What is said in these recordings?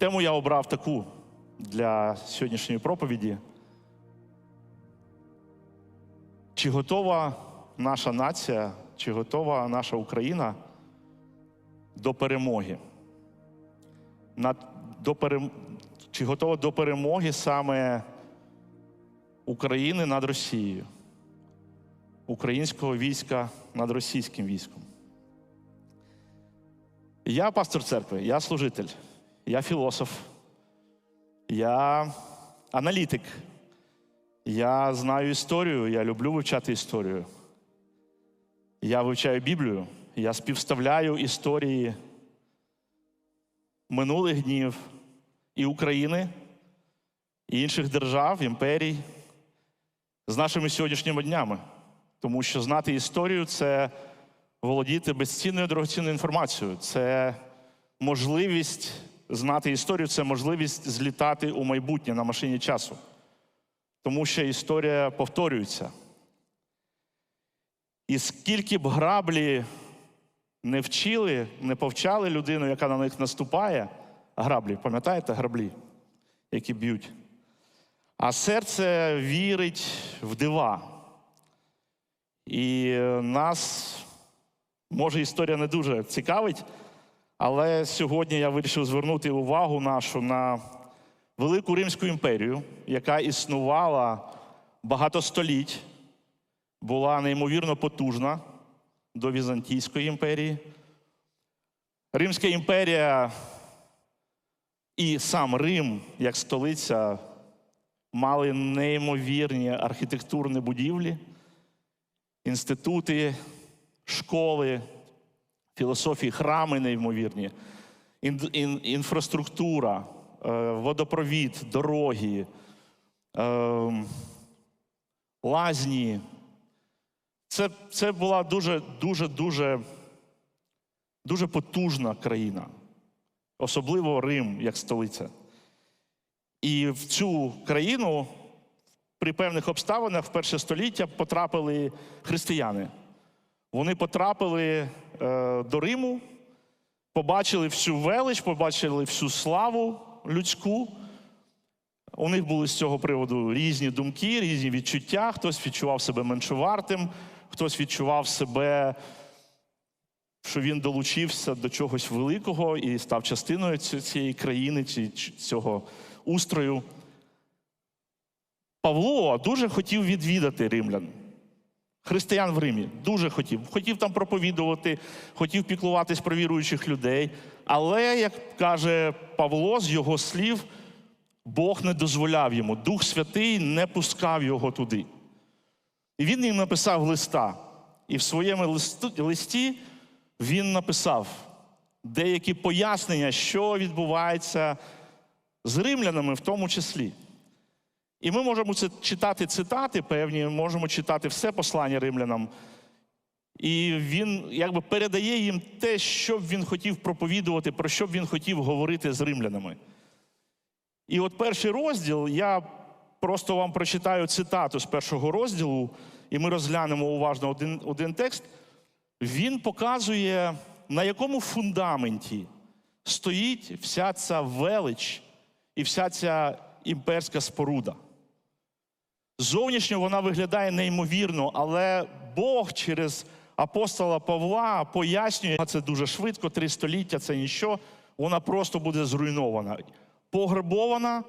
Тему я обрав таку для сьогоднішньої проповіді. Чи готова наша нація, чи готова наша Україна до перемоги? На, до перем... Чи готова до перемоги саме України над Росією? Українського війська над російським військом? Я пастор церкви, я служитель, я філософ, я аналітик. Я знаю історію, я люблю вивчати історію. Я вивчаю Біблію, я співставляю історії минулих днів і України, і інших держав, імперій з нашими сьогоднішніми днями. Тому що знати історію це володіти безцінною дорогоцінною інформацією. Це можливість знати історію, це можливість злітати у майбутнє на машині часу. Тому що історія повторюється. І скільки б граблі не вчили, не повчали людину, яка на них наступає, граблі, пам'ятаєте граблі, які б'ють? А серце вірить в дива. І нас, може, історія не дуже цікавить, але сьогодні я вирішив звернути увагу нашу на Велику Римську імперію, яка існувала багато століть, була неймовірно потужна до Візантійської імперії. Римська імперія і сам Рим, як столиця, мали неймовірні архітектурні будівлі, інститути, школи, філософії, храми неймовірні, ін- ін- інфраструктура, е, водопровід, дороги, е, лазні. Це, це була дуже, дуже, дуже, дуже потужна країна, особливо Рим як столиця. І в цю країну при певних обставинах в перше століття потрапили християни. Вони потрапили до Риму, побачили всю велич, побачили всю славу людську. У них були з цього приводу різні думки, різні відчуття. Хтось відчував себе меншовартим, хтось відчував себе, що він долучився до чогось великого і став частиною цієї країни, цього устрою. Павло дуже хотів відвідати римлян, християн в Римі. Дуже хотів. Хотів там проповідувати, хотів піклуватись про віруючих людей. Але, як каже Павло, з його слів, Бог не дозволяв йому, Дух Святий не пускав його туди. І він їм написав листа. І в своєму листі він написав деякі пояснення, що відбувається з римлянами в тому числі. І ми можемо читати цитати певні, можемо читати все послання римлянам. І він якби передає їм те, що б він хотів проповідувати, про що б він хотів говорити з римлянами. І от перший розділ, я просто вам прочитаю цитату з першого розділу, і ми розглянемо уважно один, один текст. Він показує, на якому фундаменті стоїть вся ця велич і вся ця імперська споруда. Зовнішньо вона виглядає неймовірно, але Бог через апостола Павла пояснює, це дуже швидко, три століття це ніщо, вона просто буде зруйнована. Пограбована,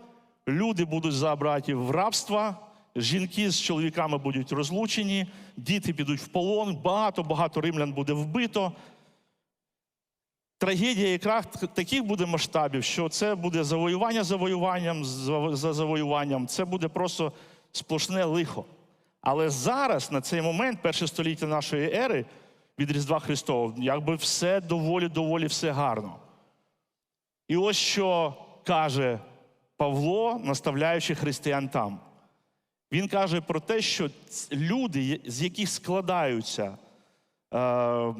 люди будуть забраті в рабство, жінки з чоловіками будуть розлучені, діти підуть в полон, багато-багато римлян буде вбито. Трагедія якраз таких буде масштабів, що це буде завоювання завоюванням за за завоюванням, це буде просто сплошне лихо. Але зараз, на цей момент, перше століття нашої ери від Різдва Христового, якби все доволі, доволі все гарно. І ось що каже Павло, наставляючи християн там. Він каже про те, що люди, з яких складаються, е,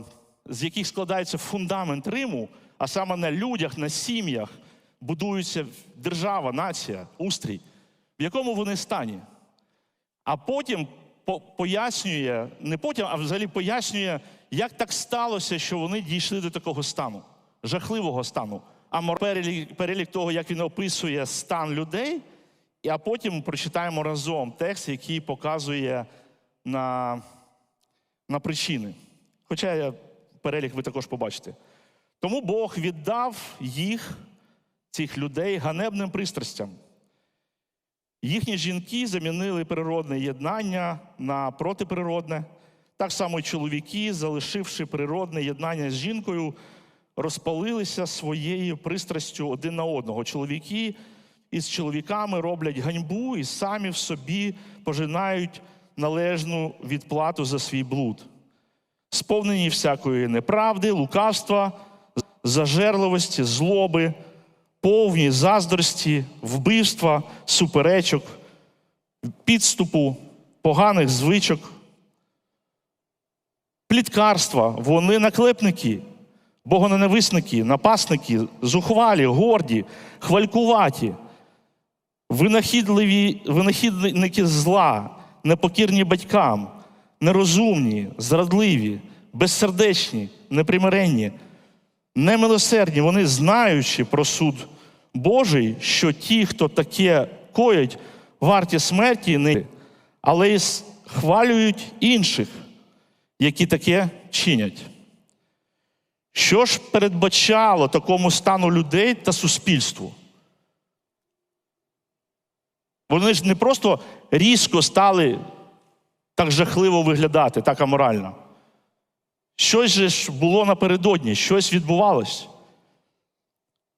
з яких складається фундамент Риму, а саме на людях, на сім'ях будується держава, нація, устрій, в якому вони стані. А потім пояснює, не потім, а взагалі пояснює, як так сталося, що вони дійшли до такого стану, жахливого стану, амор... перелік, перелік того, як він описує стан людей, а потім прочитаємо разом текст, який показує на, на причини. Хоча я перелік ви також побачите. Тому Бог віддав їх, цих людей, ганебним пристрастям. Їхні жінки замінили природне єднання на протиприродне. Так само й чоловіки, залишивши природне єднання з жінкою, розпалилися своєю пристрастю один на одного. Чоловіки із чоловіками роблять ганьбу і самі в собі пожинають належну відплату за свій блуд, сповнені всякої неправди, лукавства, зажерливості, злоби, повні заздрості, вбивства, суперечок, підступу, поганих звичок, пліткарства, вони наклепники, богоненависники, напасники, зухвалі, горді, хвалькуваті, винахідливі, винахідники зла, непокірні батькам, нерозумні, зрадливі, безсердечні, непримиренні, немилосердні, вони знаючи про суд Божий, що ті, хто таке коять, варті смерті, не, але й хвалюють інших, які таке чинять. Що ж передбачало такому стану людей та суспільству? Вони ж не просто різко стали так жахливо виглядати, так аморально. Щось же ж було напередодні, щось відбувалось.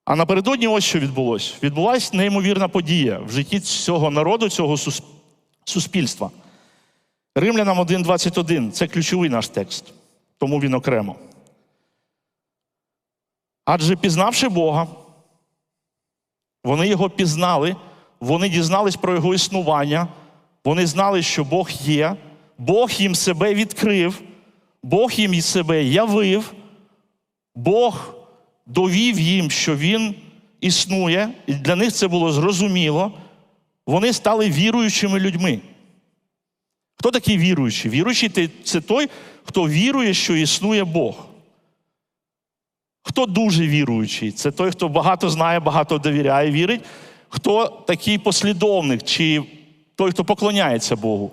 А напередодні ось що відбулося. Відбулася неймовірна подія в житті цього народу, цього суспільства. Римлянам 1.21 це ключовий наш текст, тому він окремо. Адже пізнавши Бога, вони його пізнали, вони дізнались про його існування, вони знали, що Бог є, Бог їм себе відкрив, Бог їм себе явив, Бог довів їм, що Він існує, і для них це було зрозуміло. Вони стали віруючими людьми. Хто такий віруючий? Віруючий це той, хто вірує, що існує Бог. Хто дуже віруючий? Це той, хто багато знає, багато довіряє, вірить. Хто такий послідовник, чи той, хто поклоняється Богу.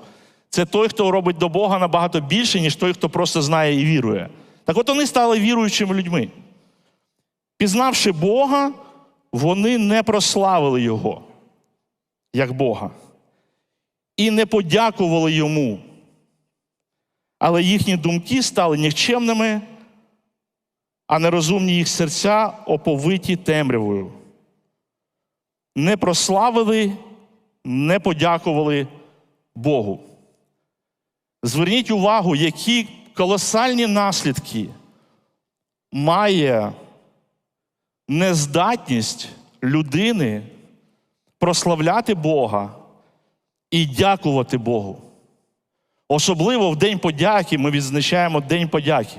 Це той, хто робить до Бога набагато більше, ніж той, хто просто знає і вірує. Так от вони стали віруючими людьми. Пізнавши Бога, вони не прославили Його як Бога і не подякували йому. Але їхні думки стали нікчемними, а нерозумні їх серця оповиті темрявою. Не прославили, не подякували Богу. Зверніть увагу, які колосальні наслідки має нездатність людини прославляти Бога і дякувати Богу. Особливо в День подяки ми відзначаємо День подяки.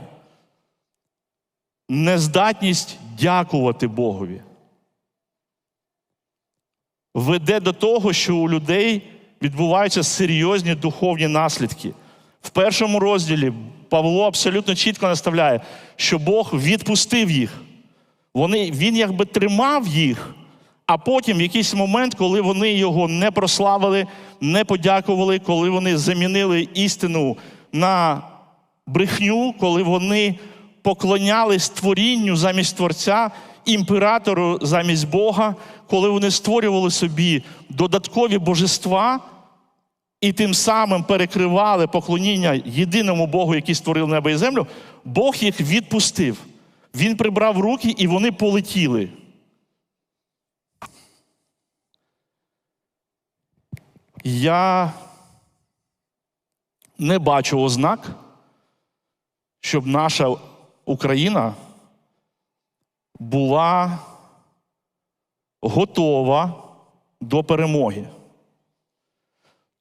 Нездатність дякувати Богові веде до того, що у людей відбуваються серйозні духовні наслідки. В першому розділі Павло абсолютно чітко наставляє, що Бог відпустив їх. Вони, він якби тримав їх, а потім в якийсь момент, коли вони його не прославили, не подякували, коли вони замінили істину на брехню, коли вони поклонялись творінню замість Творця, імператору замість Бога, коли вони створювали собі додаткові божества і тим самим перекривали поклоніння єдиному Богу, який створив небо і землю, Бог їх відпустив. Він прибрав руки і вони полетіли. Я не бачу ознак, щоб наша Україна була готова до перемоги.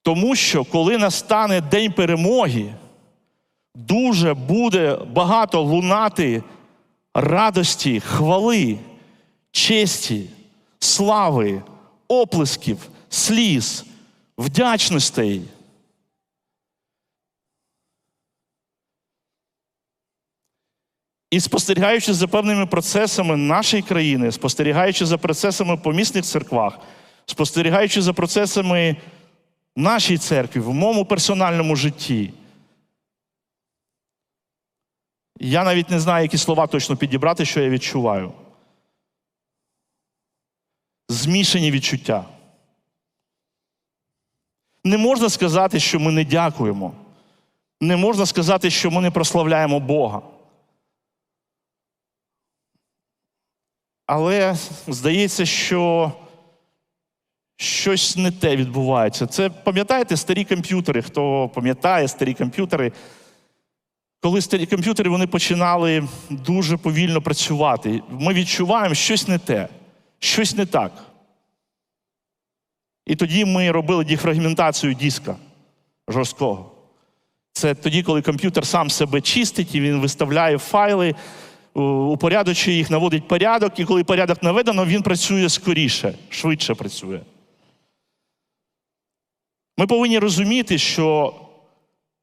Тому що коли настане День перемоги, дуже буде багато лунати радості, хвали, честі, слави, оплесків, сліз, вдячностей. І спостерігаючи за певними процесами нашої країни, спостерігаючи за процесами по місних церквах, спостерігаючи за процесами нашій церкві, в моєму персональному житті, я навіть не знаю, які слова точно підібрати, що я відчуваю. Змішані відчуття. Не можна сказати, що ми не дякуємо. Не можна сказати, що ми не прославляємо Бога. Але здається, що щось не те відбувається. Це пам'ятаєте старі комп'ютери? Хто пам'ятає старі комп'ютери? Коли старі комп'ютери вони починали дуже повільно працювати, ми відчуваємо щось не те, щось не так. І тоді ми робили дефрагментацію диска жорсткого. Це тоді, коли комп'ютер сам себе чистить і він виставляє файли, упорядочує їх, наводить порядок, і коли порядок наведено, він працює скоріше, швидше працює. Ми повинні розуміти, що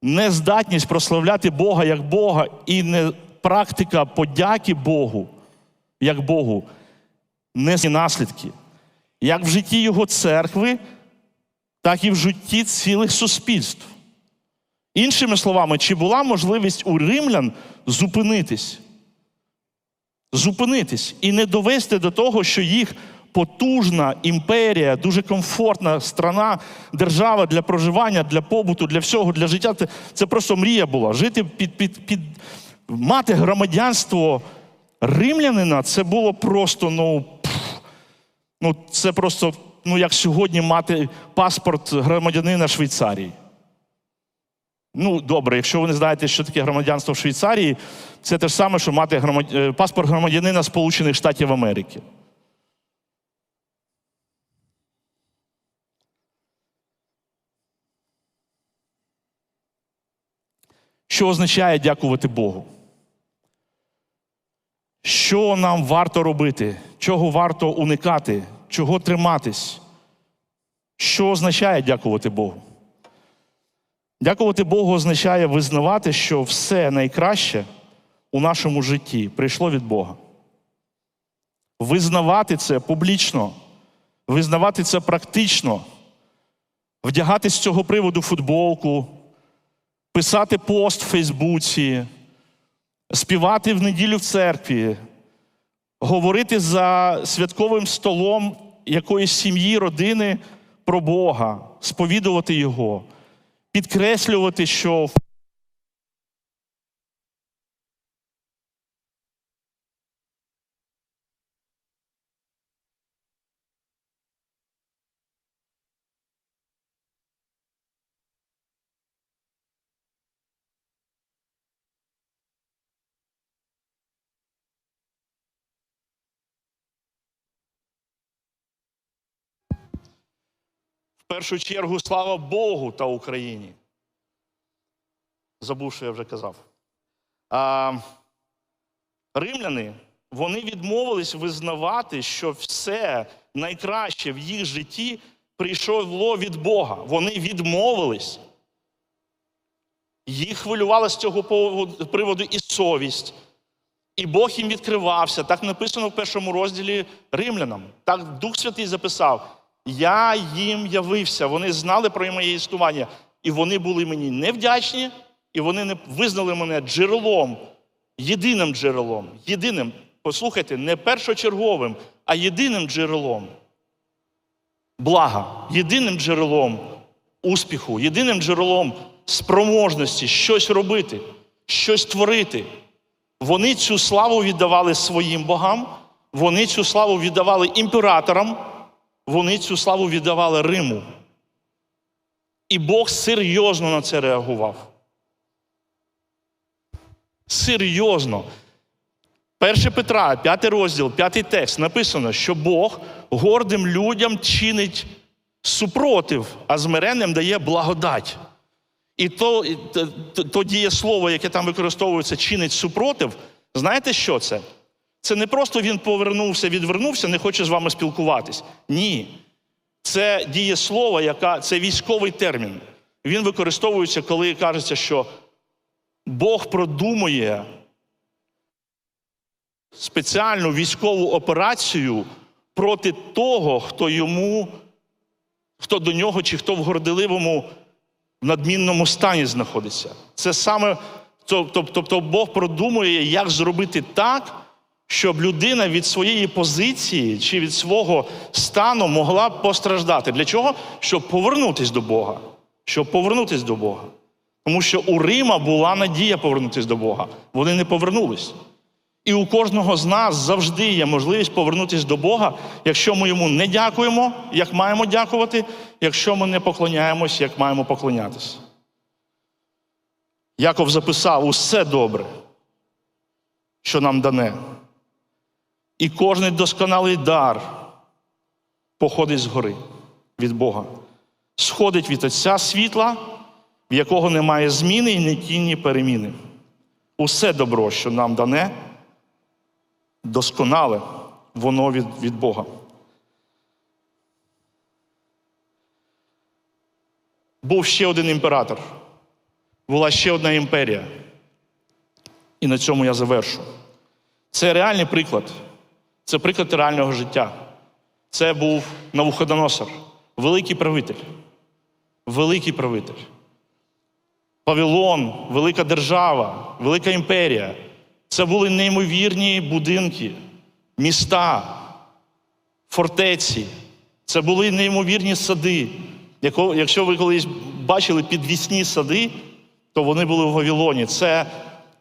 нездатність прославляти Бога як Бога і не практика подяки Богу як Богу несе наслідки як в житті Його церкви, так і в житті цілих суспільств. Іншими словами, чи була можливість у римлян зупинитись? Зупинитись і не довести до того, що їх потужна імперія, дуже комфортна страна, держава для проживання, для побуту, для всього, для життя. Це, просто мрія була. Жити під, під, під мати громадянство римлянина це було просто, ну, ну це просто, ну як сьогодні мати паспорт громадянина Швейцарії. Ну, добре, якщо ви не знаєте, що таке громадянство в Швейцарії, це те ж саме, що мати громад... е, паспорт громадянина Сполучених Штатів Америки. Що означає дякувати Богу? Що нам варто робити? Чого варто уникати? Чого триматись? Що означає дякувати Богу? Дякувати Богу означає визнавати, що все найкраще у нашому житті прийшло від Бога. Визнавати це публічно, визнавати це практично, вдягати з цього приводу футболку, писати пост в Фейсбуці, співати в неділю в церкві, говорити за святковим столом якоїсь сім'ї, родини про Бога, сповідувати Його, підкреслювати, що першу чергу слава Богу та Україні. Забув, що я вже казав. А, римляни вони відмовились визнавати, що все найкраще в їх житті прийшло від Бога. Вони відмовились. Їх хвилювала з цього приводу і совість. І Бог їм відкривався. Так написано в першому розділі римлянам. Так Дух Святий записав: Я їм явився. Вони знали про моє існування. І вони були мені невдячні, і вони не визнали мене джерелом, єдиним джерелом. Єдиним, послухайте, не першочерговим, а єдиним джерелом. Блага, єдиним джерелом успіху, єдиним джерелом спроможності щось робити, щось творити. Вони цю славу віддавали своїм богам, вони цю славу віддавали імператорам, вони цю славу віддавали Риму. І Бог серйозно на це реагував. Серйозно. 1 Петра, 5 розділ, 5 текст написано, що Бог гордим людям чинить супротив, а змиренним дає благодать. І то, то, то дієслово, яке там використовується, чинить супротив. Знаєте, що це? Це не просто він повернувся, відвернувся, не хоче з вами спілкуватись. Ні. Це дієслово, яка це військовий термін. Він використовується, коли кажеться, що Бог продумує спеціальну військову операцію проти того, хто йому, хто до нього чи хто в горделивому надмінному стані знаходиться. Це саме тобто Бог продумує, як зробити так, щоб людина від своєї позиції чи від свого стану могла постраждати. Для чого? Щоб повернутися до Бога. Щоб повернутися до Бога. Тому що у Рима була надія повернутися до Бога. Вони не повернулись. І у кожного з нас завжди є можливість повернутися до Бога, якщо ми йому не дякуємо, як маємо дякувати, якщо ми не поклоняємось, як маємо поклонятися. Яков записав усе добре, що нам дане. І кожний досконалий дар походить згори від Бога, сходить від Отця світла, в якого немає зміни і ні тіні переміни. Усе добро, що нам дане, досконале, воно від, від Бога. Був ще один імператор, була ще одна імперія. І на цьому я завершу. Це реальний приклад. Це приклад реального життя. Це був Навуходоносор, великий правитель. Великий правитель. Павілон, велика держава, велика імперія. Це були неймовірні будинки, міста, фортеці. Це були неймовірні сади. Якщо ви колись бачили підвісні сади, то вони були в Вавилоні. Це,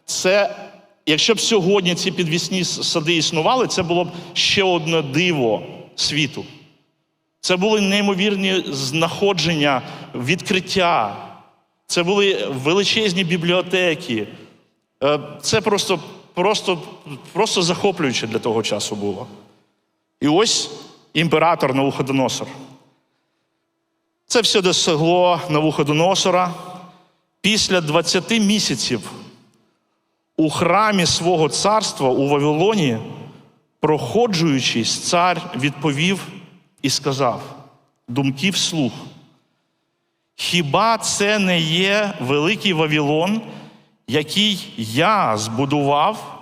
це, якщо б сьогодні ці підвісні сади існували, це було б ще одне диво світу. Це були неймовірні знаходження, відкриття. Це були величезні бібліотеки. Е, Це просто, просто, просто захоплююче для того часу було. І ось імператор Навуходоносор. Це все досягло Навуходоносора після 20 місяців у храмі свого царства у Вавилоні, проходжуючись, цар відповів і сказав думки вслух. Хіба це не є великий Вавилон, який я збудував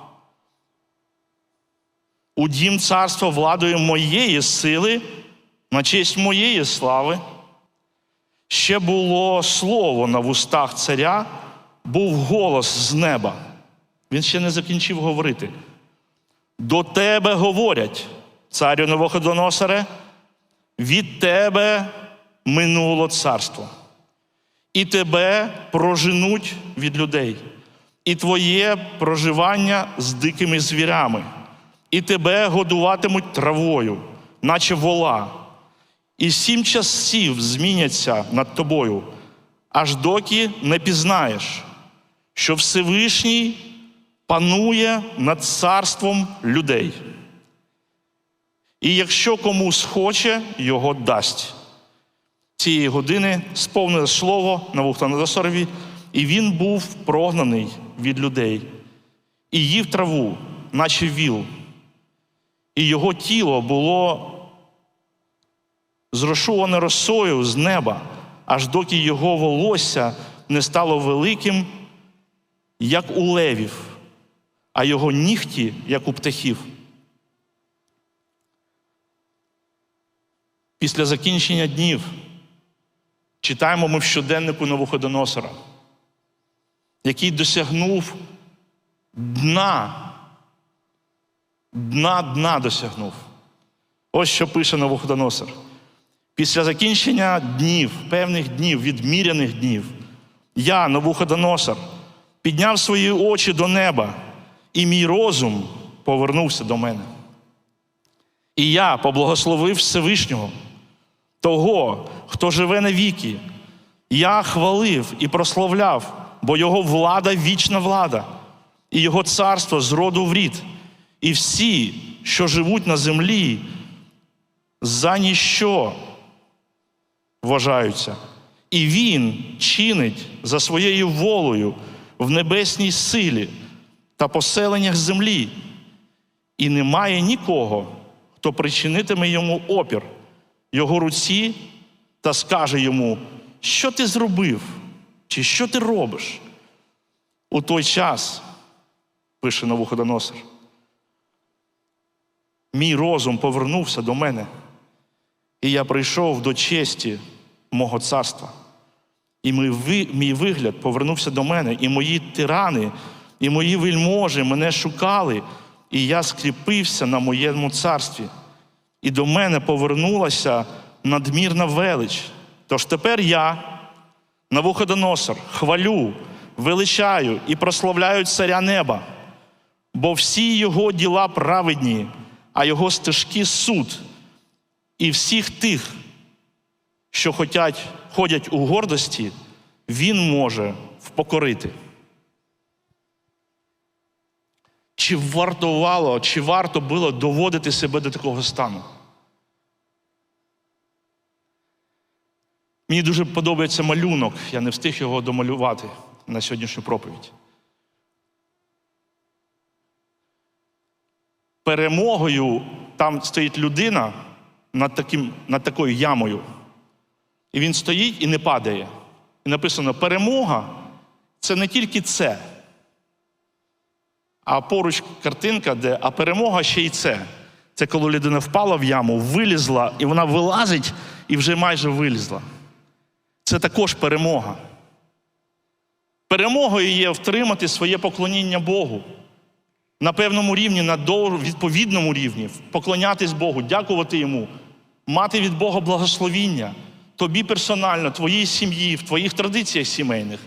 у дім царства владою моєї сили, на честь моєї слави? Ще було слово на вустах царя, був голос з неба. Він ще не закінчив говорити. До тебе говорять, царю Новоходоносоре, від тебе минуло царство, і тебе проженуть від людей, і твоє проживання з дикими звірями, і тебе годуватимуть травою, наче вола. І сім часів зміняться над тобою, аж доки не пізнаєш, що Всевишній панує над царством людей. І якщо комусь хоче, його дасть. Цієї години сповнилось слово на Навуходоносорові, і він був прогнаний від людей, і їв траву, наче віл, і його тіло було зрошуване росою з неба, аж доки його волосся не стало великим, як у левів, а його нігті, як у птахів. Після закінчення днів читаємо ми в щоденнику Навуходоносора, який досягнув дна, дна дна досягнув. Ось що пише Навуходоносор. Після закінчення днів, певних днів, відміряних днів, я, Навуходоносор, підняв свої очі до неба, і мій розум повернувся до мене. І я поблагословив Всевишнього, того, хто живе навіки. Я хвалив і прославляв, бо його влада вічна влада, і його царство з роду в рід. І всі, що живуть на землі, за ніщо вважаються. І він чинить за своєю волею в небесній силі та поселеннях землі. І немає нікого, хто причинитиме йому опір, його руці та скаже йому, що ти зробив, чи що ти робиш. У той час, пише Навуходоносор, мій розум повернувся до мене, і я прийшов до честі мого царства. І мій вигляд повернувся до мене, і мої тирани, і мої вельможі мене шукали, і я скріпився на моєму царстві. І до мене повернулася надмірна велич. Тож тепер я, Навуходоносор, хвалю, величаю і прославляю царя неба, бо всі його діла праведні, а його стежки суд. І всіх тих, що хотять, ходять у гордості, він може впокорити. Чи вартувало, чи варто було доводити себе до такого стану? Мені дуже подобається малюнок, я не встиг його домалювати на сьогоднішню проповідь. Перемогою там стоїть людина над, таким, над такою ямою. І він стоїть і не падає. І написано: перемога це не тільки це, а поруч картинка, де а перемога ще й це. Це коли людина впала в яму, вилізла, і вона вилазить і вже майже вилізла. Це також перемога. Перемогою є втримати своє поклоніння Богу на певному рівні, на відповідному рівні, поклонятись Богу, дякувати Йому, мати від Бога благословіння тобі персонально, твоїй сім'ї, в твоїх традиціях сімейних,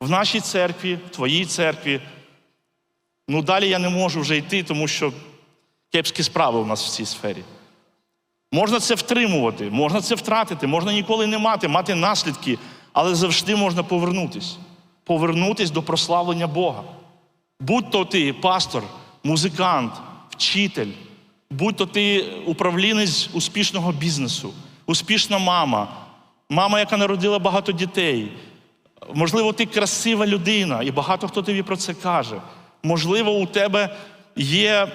в нашій церкві, в твоїй церкві. Ну далі я не можу вже йти, тому що кепські справи у нас в цій сфері. Можна це втримувати, можна це втратити, можна ніколи не мати, мати наслідки, але завжди можна повернутись. Повернутись до прославлення Бога. Будь то ти пастор, музикант, вчитель, будь то ти управлінець успішного бізнесу, успішна мама, мама, яка народила багато дітей. Можливо, ти красива людина, і багато хто тобі про це каже. Можливо, у тебе є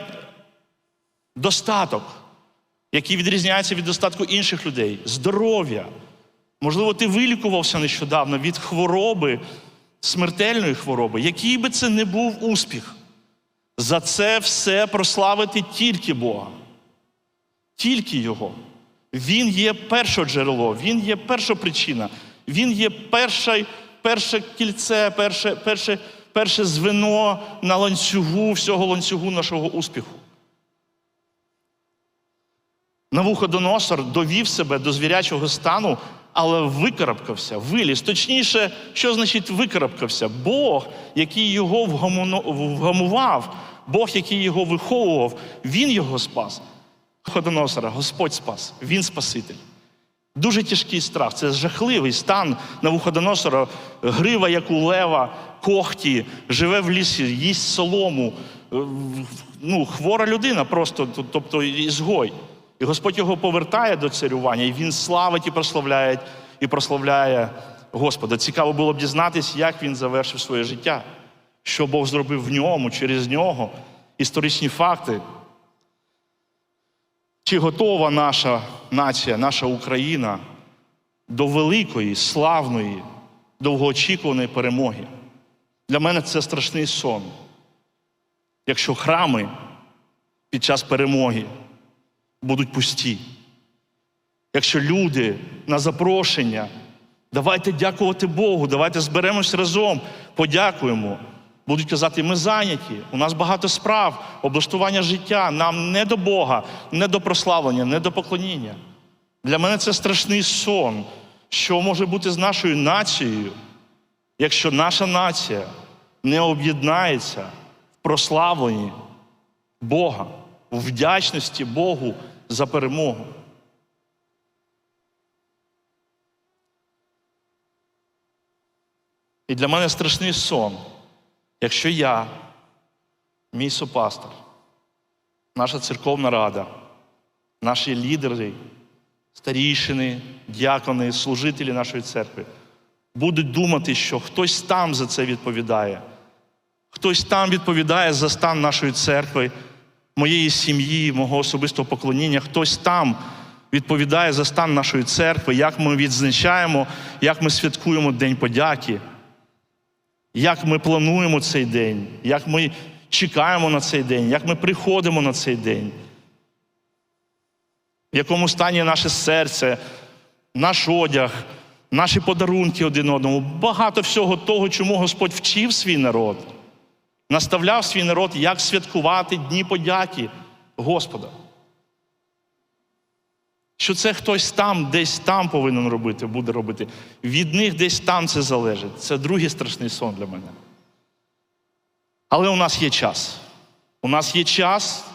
достаток, який відрізняється від достатку інших людей, здоров'я. Можливо, ти вилікувався нещодавно від хвороби, смертельної хвороби, який би це не був успіх. За це все прославити тільки Бога, тільки Його. Він є перше джерело, Він є перша причина, Він є перше, перше кільце, перше, перше, перше звено на ланцюгу, всього ланцюгу нашого успіху. Навуходоносор довів себе до звірячого стану, але викарабкався, виліз. Точніше, що значить викарабкався? Бог, який його вгамував, Бог, який його виховував, він його спас. Навуходоносора Господь спас, він Спаситель. Дуже тяжкий страх, це жахливий стан Навуходоносора, грива, як у лева, когті, живе в лісі, їсть солому. Е, Ну, хвора людина просто, тобто ізгой. І Господь його повертає до царювання, і він славить і прославляє, і прославляє Господа. Цікаво було б дізнатись, як він завершив своє життя, що Бог зробив в ньому, через нього, історичні факти. Чи готова наша нація, наша Україна до великої, славної, довгоочікуваної перемоги? Для мене це страшний сон. Якщо храми під час перемоги будуть пусті, якщо люди на запрошення, давайте дякувати Богу, давайте зберемось разом, подякуємо. Будуть казати, ми зайняті, у нас багато справ, облаштування життя, нам не до Бога, не до прославлення, не до поклоніння. Для мене це страшний сон, що може бути з нашою нацією, якщо наша нація не об'єднається в прославленні Бога, в вдячності Богу за перемогу. І для мене страшний сон, якщо я, мій супастор, наша церковна рада, наші лідери, старійшини, дякони, служителі нашої церкви будуть думати, що хтось там за це відповідає, хтось там відповідає за стан нашої церкви, моєї сім'ї, мого особистого поклоніння, хтось там відповідає за стан нашої церкви, як ми відзначаємо, як ми святкуємо День подяки як ми плануємо цей день, як ми чекаємо на цей день, як ми приходимо на цей день. в якому стані наше серце, наш одяг, наші подарунки один одному, багато всього того, чому Господь вчив свій народ, наставляв свій народ, як святкувати Дні подяки Господа. Що це хтось там, десь там повинен робити, буде робити. Від них десь там це залежить. Це другий страшний сон для мене. Але у нас є час. У нас є час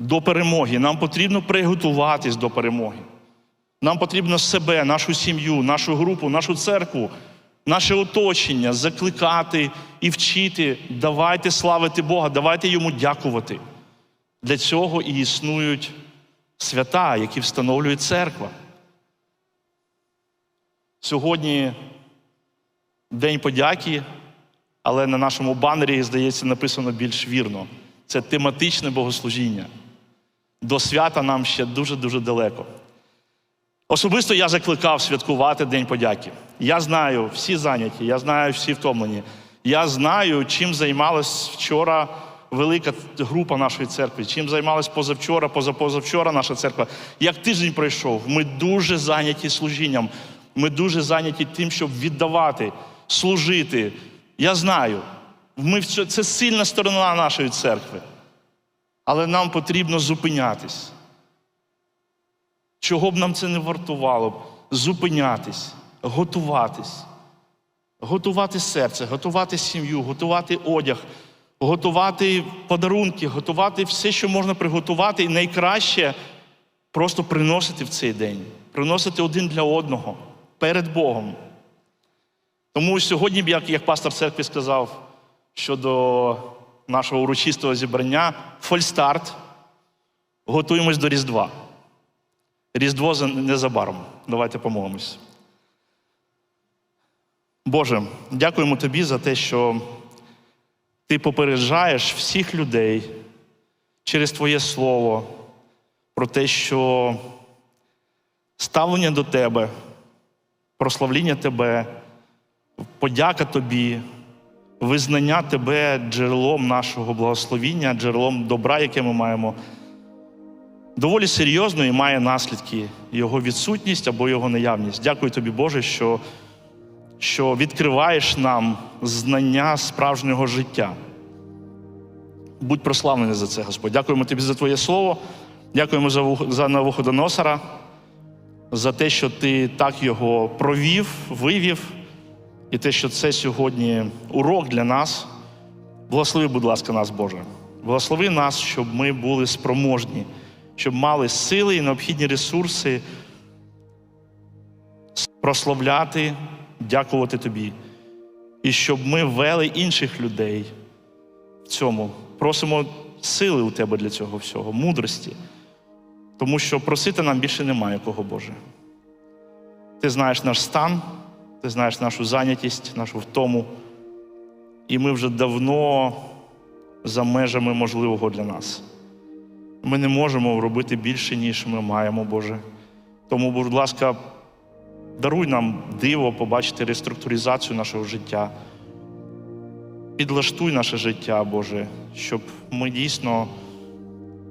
до перемоги. Нам потрібно приготуватись до перемоги. Нам потрібно себе, нашу сім'ю, нашу групу, нашу церкву, наше оточення закликати і вчити. Давайте славити Бога, давайте йому дякувати. Для цього і існують свята, які встановлює церква. Сьогодні День подяки, але на нашому банері, здається, написано більш вірно. Це тематичне богослужіння. До свята нам ще дуже-дуже далеко. Особисто я закликав святкувати День подяки. Я знаю, всі зайняті, я знаю, всі втомлені. Я знаю, чим займалась вчора велика група нашої церкви, чим займалась позавчора, позапозавчора наша церква. Як тиждень пройшов, ми дуже зайняті служінням. Ми дуже зайняті тим, щоб віддавати, служити. Я знаю, ми це сильна сторона нашої церкви. Але нам потрібно зупинятись. Чого б нам це не вартувало? Зупинятись, готуватись, готувати серце, готувати сім'ю, готувати одяг, готувати подарунки, готувати все, що можна приготувати, і найкраще просто приносити в цей день, приносити один для одного перед Богом. Тому сьогодні, як, як пастор церкви сказав щодо нашого урочистого зібрання, фольстарт, готуємось до Різдва. Різдво незабаром. Давайте помолимось. Боже, дякуємо Тобі за те, що Ти попереджаєш всіх людей через Твоє Слово про те, що ставлення до Тебе, прославління Тебе, подяка Тобі, визнання Тебе джерелом нашого благословіння, джерелом добра, яке ми маємо доволі серйозно і має наслідки його відсутність або його наявність. Дякую тобі, Боже, що, що відкриваєш нам знання справжнього життя. Будь прославлений за це, Господь. Дякуємо тобі за Твоє Слово. Дякуємо за, за Навуходоносора, за те, що ти так його провів, вивів, і те, що це сьогодні урок для нас. Благослови, будь ласка, нас, Боже. Благослови нас, щоб ми були спроможні, щоб мали сили і необхідні ресурси прославляти, дякувати Тобі. І щоб ми вели інших людей в цьому. Просимо сили у Тебе для цього всього, мудрості. Тому що просити нам більше немає кого, Боже. Ти знаєш наш стан, ти знаєш нашу зайнятість, нашу втому. І ми вже давно за межами можливого для нас. Ми не можемо робити більше, ніж ми маємо, Боже. Тому, будь ласка, даруй нам диво побачити реструктуризацію нашого життя. Підлаштуй наше життя, Боже, щоб ми дійсно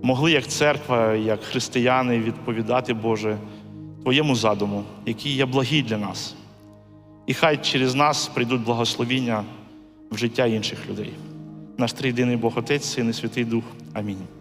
могли, як церква, як християни, відповідати, Боже, Твоєму задуму, який є благий для нас. І хай через нас прийдуть благословіння в життя інших людей. Наш триєдиний Бог Отець, Син і Святий Дух. Амінь.